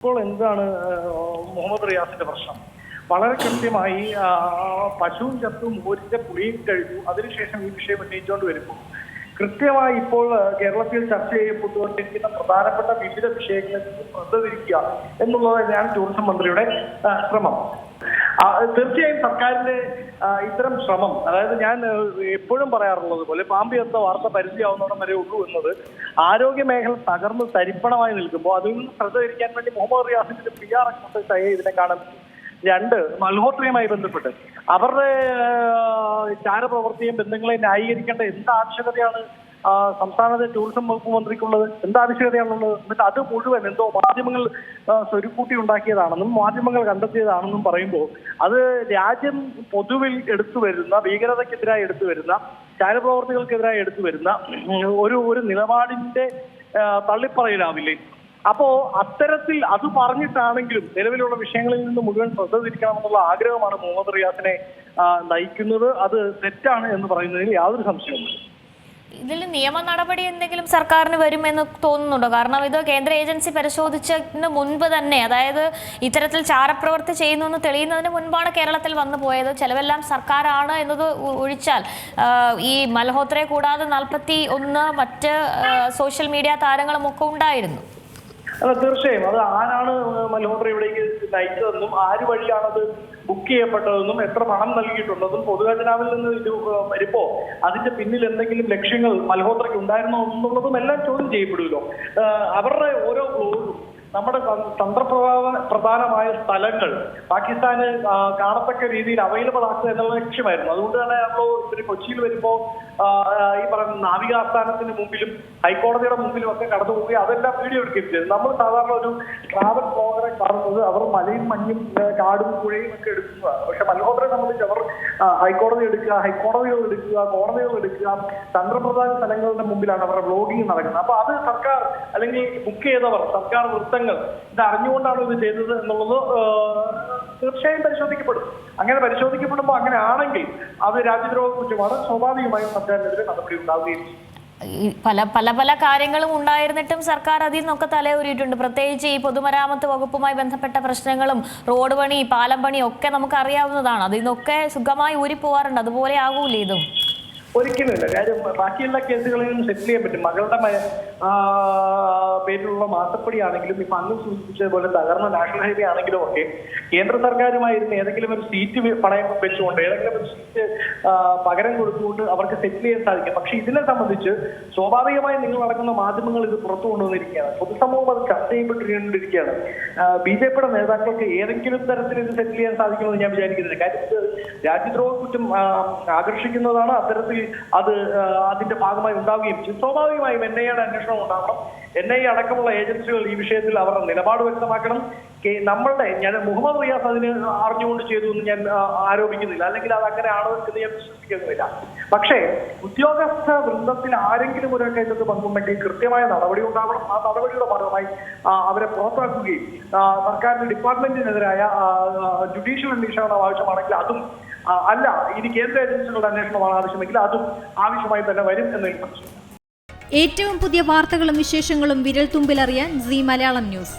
ഇപ്പോൾ എന്താണ് മുഹമ്മദ് റിയാസിന്റെ പ്രശ്നം? വളരെ കൃത്യമായി പശുവും ചത്തും മോരിച്ച പുളിയും കഴിഞ്ഞു. അതിനുശേഷം ഈ വിഷയം ഉന്നയിച്ചുകൊണ്ട് വരുമ്പോൾ കൃത്യമായി ഇപ്പോൾ കേരളത്തിൽ ചർച്ച ചെയ്യപ്പെട്ടുകൊണ്ടിരിക്കുന്ന പ്രധാനപ്പെട്ട വിവിധ വിഷയങ്ങളിൽ ശ്രദ്ധ തിരിക്കുക എന്നുള്ളത് തന്നെയാണ് ടൂറിസം മന്ത്രിയുടെ ശ്രമം. തീർച്ചയായും സർക്കാരിന്റെ ഇത്തരം ശ്രമം അതായത് ഞാൻ എപ്പോഴും പറയാറുള്ളത് പോലെ പാമ്പി എന്ന വാർത്ത പരിചയമാവുന്നവരം വരെ ഉള്ളൂ എന്നത് ആരോഗ്യ മേഖല തകർന്ന് തരിപ്പണമായി നിൽക്കുമ്പോൾ അതിൽ നിന്ന് ശ്രദ്ധ തിരിക്കാൻ വേണ്ടി മുഹമ്മദ് റിയാസിന്റെ പി ആർ എക്സസൈസായി ഇതിനെ കാണാൻ രണ്ട് മൽഹോത്രയുമായി ബന്ധപ്പെട്ട് അവരുടെ ചാരപ്രവൃത്തിയും ബന്ധങ്ങളെ ന്യായീകരിക്കേണ്ട എന്ത് ആവശ്യകതയാണ് സംസ്ഥാനത്തെ ടൂറിസം വകുപ്പ് മന്ത്രിക്കുള്ളത് എന്ത് എന്നിട്ട് അത് മുഴുവൻ എന്തോ മാധ്യമങ്ങൾ സ്വരുക്കൂട്ടി ഉണ്ടാക്കിയതാണെന്നും മാധ്യമങ്ങൾ കണ്ടെത്തിയതാണെന്നും പറയുമ്പോൾ അത് രാജ്യം പൊതുവിൽ എടുത്തു വരുന്ന ഭീകരതയ്ക്കെതിരായി എടുത്തു വരുന്ന ചാരപ്രവർത്തികൾക്കെതിരായി എടുത്തു വരുന്ന ഒരു ഒരു നിലപാടിന്റെ തള്ളിപ്പറയലാവില്ലേ? അപ്പോ അത്തരത്തിൽ അത് പറഞ്ഞിട്ടാണെങ്കിലും നിലവിലുള്ള വിഷയങ്ങളിൽ നിന്ന് മുഴുവൻ ശ്രദ്ധ തിരിക്കണമെന്നുള്ള ആഗ്രഹമാണ് മുഹമ്മദ് റിയാസിനെ നയിക്കുന്നത്. അത് തെറ്റാണ് എന്ന് പറയുന്നതിൽ യാതൊരു സംശയവുമില്ല. ഇതിൽ നിയമ നടപടി എന്തെങ്കിലും സർക്കാരിന് വരുമെന്ന് തോന്നുന്നുണ്ടോ? കാരണം ഇത് കേന്ദ്ര ഏജൻസി പരിശോധിച്ചതിന് മുൻപ് തന്നെ അതായത് ഇത്തരത്തിൽ ചാരപ്രവർത്തി ചെയ്യുന്നു എന്ന് തെളിയുന്നതിന് മുൻപാണ് കേരളത്തിൽ വന്നു പോയത്. ചിലവെല്ലാം സർക്കാരാണ് എന്നത് ഒഴിച്ചാൽ. ഈ മൽഹോത്രയെ കൂടാതെ നാൽപ്പത്തി ഒന്ന് മറ്റ് സോഷ്യൽ മീഡിയ താരങ്ങളും ഒക്കെ ഉണ്ടായിരുന്നു. അല്ല തീർച്ചയായും. അത് ആരാണ് മൽഹോത്ര ഇവിടേക്ക് നയിച്ചതെന്നും ആര് വഴിയാണത് ബുക്ക് ചെയ്യപ്പെട്ടതെന്നും എത്ര പണം നൽകിയിട്ടുണ്ടെന്നും പൊതുഖജനാവിൽ നിന്ന് ഇത് വരുമ്പോ അതിന്റെ പിന്നിൽ എന്തെങ്കിലും ലക്ഷ്യങ്ങൾ മൽഹോത്രയ്ക്ക് ഉണ്ടായിരുന്നോ എന്നുള്ളതും എല്ലാം ചോദ്യം ചെയ്യപ്പെടുമല്ലോ. അവരുടെ ഓരോ നമ്മുടെ തന്ത്രപ്രഭാവ പ്രധാനമായ സ്ഥലങ്ങൾ പാകിസ്ഥാന് കാണത്തക്ക രീതിയിൽ അവൈലബിൾ ആക്കുക എന്നുള്ള ലക്ഷ്യമായിരുന്നു. അതുകൊണ്ട് തന്നെ നമ്മൾ ഇവർ കൊച്ചിയിൽ വരുമ്പോൾ ഈ പറയുന്ന നാവിക ആസ്ഥാനത്തിന് മുമ്പിലും ഹൈക്കോടതിയുടെ മുമ്പിലും ഒക്കെ കടന്നു പോവുകയും അതെല്ലാം വീഡിയോ എടുക്കുകയും ചെയ്തു. നമ്മൾ സാധാരണ ഒരു ട്രാവൽ ബ്ലോഗറെ കാണുന്നത് അവർ മലയും മഞ്ഞും കാടും പുഴയും ഒക്കെ എടുക്കുന്നതാണ് പക്ഷെ മൽഹോത്രയെ സംബന്ധിച്ച് അവർ ഹൈക്കോടതി എടുക്കുക ഹൈക്കോടതികൾ എടുക്കുക കോടതികൾ എടുക്കുക തന്ത്രപ്രധാന സ്ഥലങ്ങളുടെ മുമ്പിലാണ് അവരുടെ ബ്ലോഗിങ് നടക്കുന്നത്. അപ്പൊ അത് സർക്കാർ അല്ലെങ്കിൽ ബുക്ക് ചെയ്തവർ സർക്കാർ വൃത്തങ്ങൾ ഇത് അറിഞ്ഞുകൊണ്ടാണോ ഇത് ചെയ്തത് എന്നുള്ളത് തീർച്ചയായും പരിശോധിക്കപ്പെടും. അങ്ങനെ പരിശോധിക്കപ്പെടുമ്പോൾ അങ്ങനെ ആണെങ്കിൽ അത് രാജ്യദ്രോഹ കുറ്റമാണ് സ്വാഭാവികമായും സർക്കാരിനെതിരെ നടപടി ഉണ്ടാവുകയും പല പല പല കാര്യങ്ങളും ഉണ്ടായിരുന്നിട്ടും സർക്കാർ അതിൽ നിന്നൊക്കെ തലയൂരിയിട്ടുണ്ട്. പ്രത്യേകിച്ച് ഈ പൊതുമരാമത്ത് വകുപ്പുമായി ബന്ധപ്പെട്ട പ്രശ്നങ്ങളും റോഡ് പണി പാലം പണി ഒക്കെ നമുക്ക് അറിയാവുന്നതാണ് അതിൽ നിന്നൊക്കെ സുഖമായി ഊരിപ്പോവാറുണ്ട്. അതുപോലെ ആകൂലേ ഇതും? ഒരിക്കലുമില്ല. കാര്യം ബാക്കിയുള്ള കേസുകളിലും സെറ്റിൽ ചെയ്യാൻ പറ്റും. മകളുടെ പേരിലുള്ള മാസപ്പടി ആണെങ്കിലും ഇപ്പൊ അന്ന് സൂചിപ്പിച്ചതുപോലെ തകർന്ന നാഷണൽ ഹൈവേ ആണെങ്കിലും ഒക്കെ കേന്ദ്ര സർക്കാരുമായിരുന്ന ഏതെങ്കിലും ഒരു സീറ്റ് പണയം വെച്ചുകൊണ്ട് ഏതെങ്കിലും ഒരു സീറ്റ് പകരം കൊടുത്തുകൊണ്ട് അവർക്ക് സെറ്റിൽ ചെയ്യാൻ സാധിക്കും. പക്ഷെ ഇതിനെ സംബന്ധിച്ച് സ്വാഭാവികമായി നിങ്ങൾ നടക്കുന്ന മാധ്യമങ്ങൾ ഇത് പുറത്തു കൊണ്ടുവന്നിരിക്കുകയാണ്. പൊതുസമൂഹം അത് ചർച്ച ചെയ്യപ്പെട്ടിരിക്കുകയാണ് ബി ജെ പിയുടെ നേതാക്കൾക്ക് ഏതെങ്കിലും തരത്തിൽ ഇത് സെറ്റിൽ ചെയ്യാൻ സാധിക്കുമെന്ന് ഞാൻ വിചാരിക്കുന്നില്ല. കാര്യം രാജ്യദ്രോഹ കുറ്റം ആകർഷിക്കുന്നതാണ് അത്തരത്തിൽ അത് അതിന്റെ ഭാഗമായി ഉണ്ടാവുകയും ചെയ്യും. സ്വാഭാവികമായും എൻ ഐ എയുടെ അന്വേഷണം ഉണ്ടാവണം. എൻ ഐ അടക്കമുള്ള ഏജൻസികൾ ഈ വിഷയത്തിൽ അവരുടെ നിലപാട് വ്യക്തമാക്കണം. നമ്മളുടെ ഞാൻ മുഹമ്മദ് റിയാസ് അതിന് അറിഞ്ഞുകൊണ്ട് ചെയ്തു എന്ന് ഞാൻ ആരോപിക്കുന്നില്ല. അല്ലെങ്കിൽ അത് അങ്ങനെയാണ് എന്ന് ഞാൻ വിശ്വസിക്കുന്നില്ല. പക്ഷേ ഉദ്യോഗസ്ഥ വൃന്ദത്തിൽ ആരെങ്കിലും ഒരു ഇതിനകത്ത് പങ്കുണ്ടെങ്കിൽ കൃത്യമായ നടപടി ഉണ്ടാവണം. ആ നടപടിയുടെ ഭാഗമായി അവരെ പുറത്താക്കുകയും സർക്കാരിന്റെ ഡിപ്പാർട്ട്മെന്റിനെതിരായ ജുഡീഷ്യൽ അന്വേഷണം ആവശ്യമാണെങ്കിൽ അതും അല്ല ഇനി കേന്ദ്ര ഏജൻസികളുടെ അന്വേഷണമാണ് ആവശ്യമെങ്കിൽ അതും ആവശ്യമായി തന്നെ വരും എന്ന് ഏറ്റവും പുതിയ വാർത്തകളും വിശേഷങ്ങളും വിരൽ തുമ്പിലറിയാൻ സി മലയാളം ന്യൂസ്.